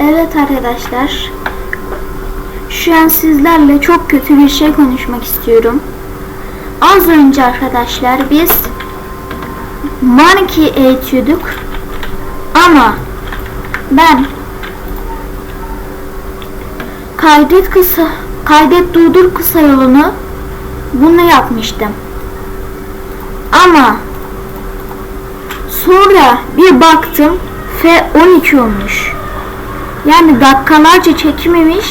Evet arkadaşlar. Şu an sizlerle çok kötü bir şey konuşmak istiyorum. Az önce arkadaşlar biz Monkey eğitiyorduk. Ama ben kaydet kısa kaydet durdur kısa yolunu bunu yapmıştım. Ama sonra bir baktım F12 olmuş. Yani dakikalarca çekmemiş.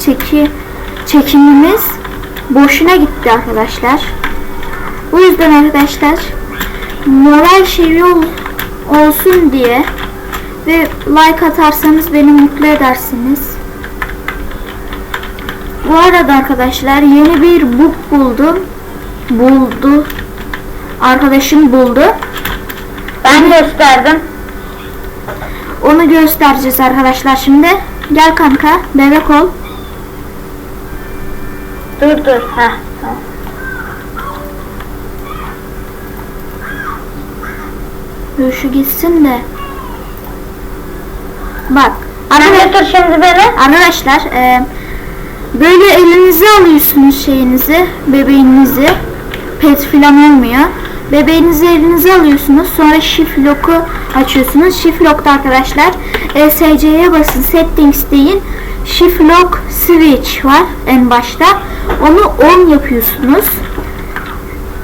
Çeki çekimimiz boşuna gitti arkadaşlar. Bu yüzden arkadaşlar moral şey ol, olsun diye ve like atarsanız beni mutlu edersiniz. Bu arada arkadaşlar yeni bir book buldum. Buldu. Arkadaşım buldu. Ben gösterdim. Onu göstereceğiz arkadaşlar şimdi. Gel kanka, bebek ol. Dur dur. Heh. Tamam. Dur şu gitsin de. Bak. Arkadaşlar, şimdi beni. arkadaşlar e, böyle elinize alıyorsunuz şeyinizi, bebeğinizi. Pet filan olmuyor. Bebeğinizi elinize alıyorsunuz. Sonra shift lock'u açıyorsunuz. Shift lock'ta arkadaşlar ESC'ye basın. Settings deyin. Shift lock switch var en başta. Onu on yapıyorsunuz.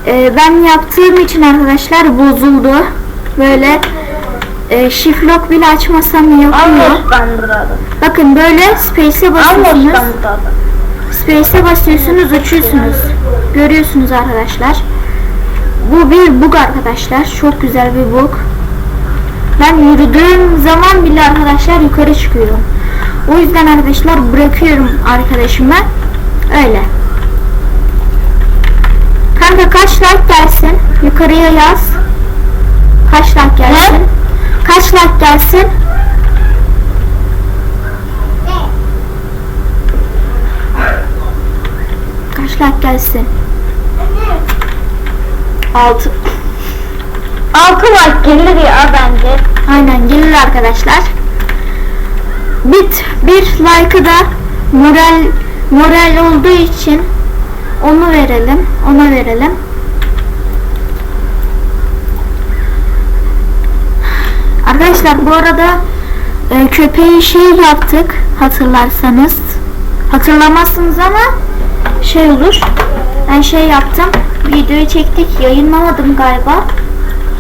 E, ben yaptığım için arkadaşlar bozuldu. Böyle e, shift lock bile açmasam burada. Bakın böyle space'e basıyorsunuz. Space'e basıyorsunuz uçuyorsunuz. Görüyorsunuz arkadaşlar. Bu bir bug arkadaşlar. Çok güzel bir bug. Ben yürüdüğüm zaman bile arkadaşlar yukarı çıkıyorum. O yüzden arkadaşlar bırakıyorum arkadaşıma. Öyle. Kanka kaç like gelsin? Yukarıya yaz. Kaç like gelsin? Kaç like gelsin? Kaç like gelsin? 6 Altı like gelir ya bence. Aynen gelir arkadaşlar. Bit bir like'ı da moral moral olduğu için onu verelim. Ona verelim. Arkadaşlar bu arada e, köpeği şey yaptık hatırlarsanız. Hatırlamazsınız ama şey olur. Ben şey yaptım. Videoyu çektik. Yayınlamadım galiba.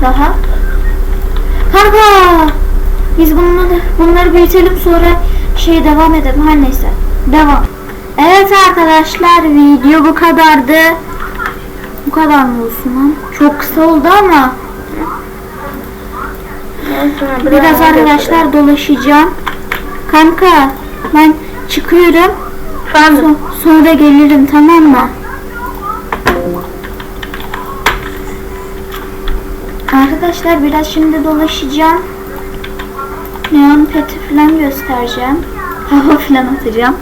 Daha. Kanka! Biz bunları, bunları büyütelim sonra şey devam edelim. Her neyse. Devam. Evet arkadaşlar video bu kadardı. Bu kadar mı olsun lan? Çok kısa oldu ama biraz arkadaşlar dolaşacağım. Kanka ben çıkıyorum. Efendim. So- sonra gelirim tamam mı? Arkadaşlar biraz şimdi dolaşacağım. Neon peti falan göstereceğim. Hava falan atacağım.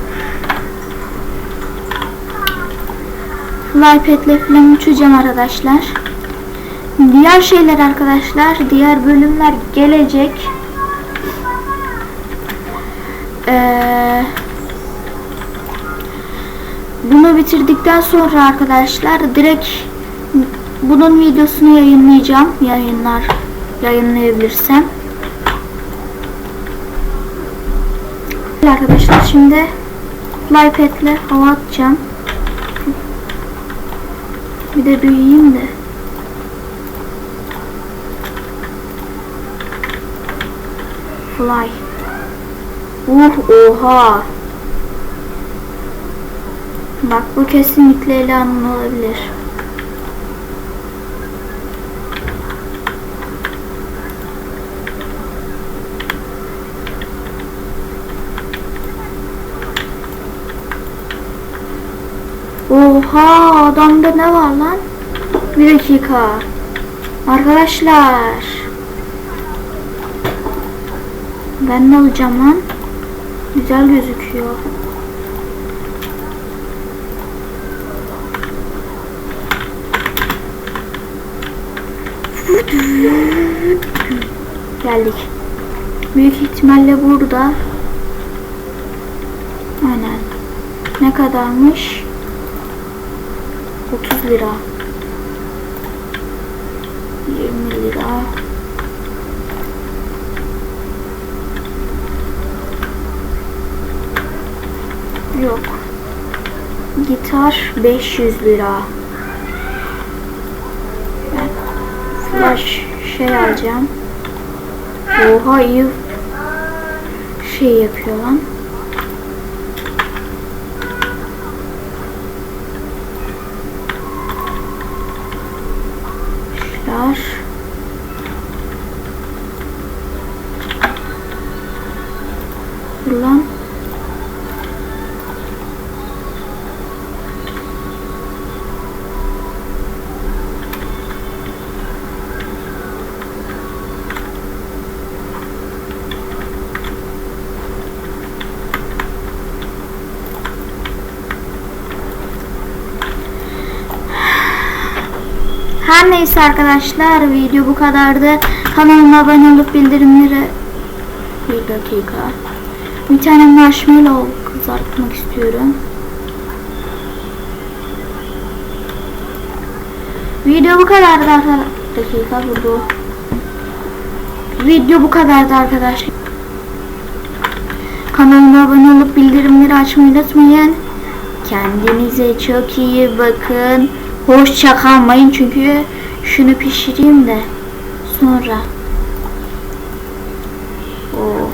Fly petle falan uçacağım arkadaşlar. Diğer şeyler arkadaşlar, diğer bölümler gelecek. Eee bunu bitirdikten sonra arkadaşlar direkt bunun videosunu yayınlayacağım. Yayınlar yayınlayabilirsem. Arkadaşlar şimdi flypad'le hava atacağım. Bir de büyüyeyim de. Fly. Uh oha. Bak bu kesinlikle Ela'nın olabilir. Oha adamda ne var lan? Bir dakika. Arkadaşlar. Ben ne alacağım lan? Güzel gözüküyor. Geldik. Büyük ihtimalle burada ne kadarmış? 30 lira. 20 lira. Yok. Gitar 500 lira. Ben flash şey alacağım. Oha iyi şey yapıyor lan. Flash. Dur lan. Her neyse arkadaşlar video bu kadardı. Kanalıma abone olup bildirimleri bir dakika. Bir tane marshmallow kızartmak istiyorum. Video bu kadardı arkadaşlar. Dakika burada. Video bu kadardı arkadaşlar. Kanalıma abone olup bildirimleri açmayı unutmayın. Kendinize çok iyi bakın. Hoşça kalmayın çünkü şunu pişireyim de sonra. Oh.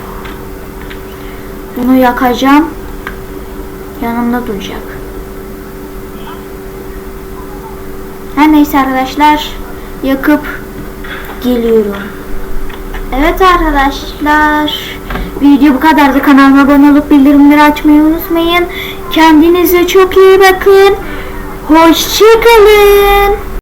Bunu yakacağım. Yanımda duracak. Her neyse arkadaşlar yakıp geliyorum. Evet arkadaşlar video bu kadardı. Kanalıma abone olup bildirimleri açmayı unutmayın. Kendinize çok iyi bakın. Hoşçakalın.